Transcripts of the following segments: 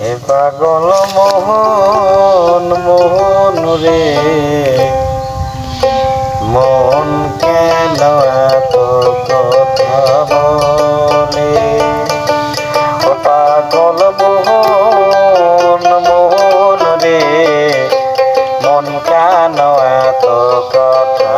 হে পাগল মোহন মোহন রে। মন কেন এত কথা বলে? পাগল মোহন মোহন রে। মন কেন এত কথা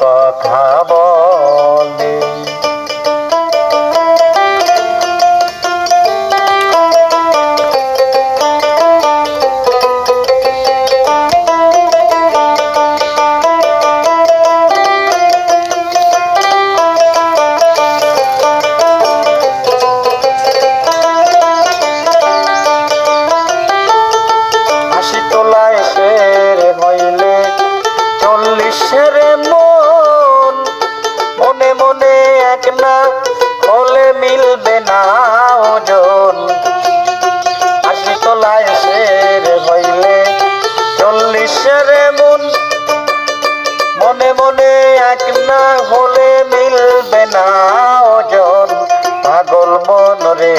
কথা মন মনে মনে এক না হলে মিলবে না ওজন পাগল মন রে।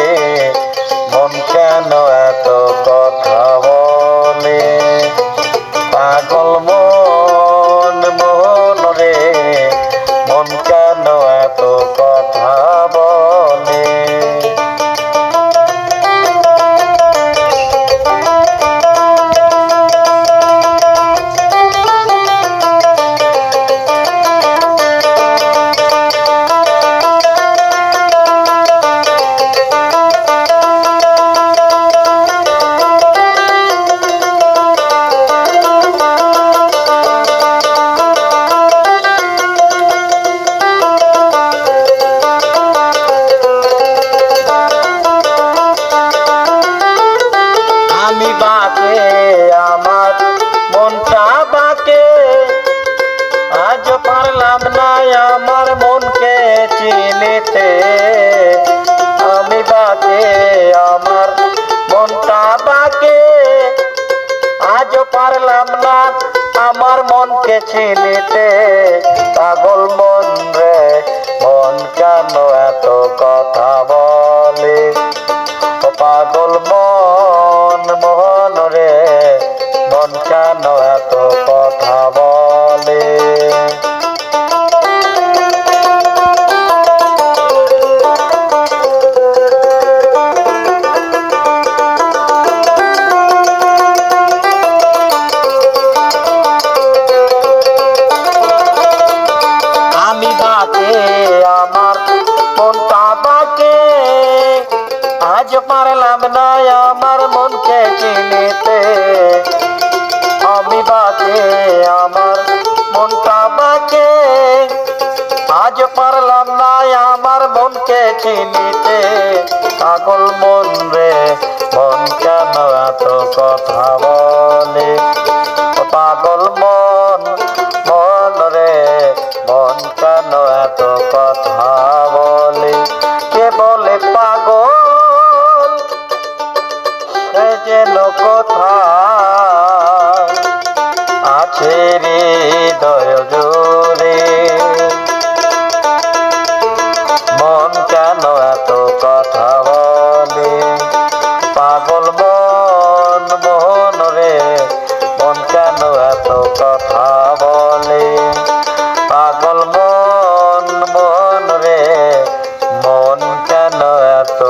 পারলাম না আমার মনকে চিনিতে আমি বাকে আমার মনটা বাকে আজ পারলাম না আমার মনকে চিনিতে। পাগল মন রে, মন কেন এত কথা বলে? পাগল মন, মোহন রে, মন কেন এত কথা পারলাম না, আমার মনকে চিনিতে। আমি বাকে আমার মনটা বাকে আজ পারলাম না, আমার মনকে চিনিতে। পাগল মন রে, মন কেন এত কথা যেন কথা আছে হৃদয় জোরে মন কেন এত কথা বলে? পাগল মন মোহন রে, মন কেন এত কথা বলে? পাগল মন মোহন রে, মন কেন এত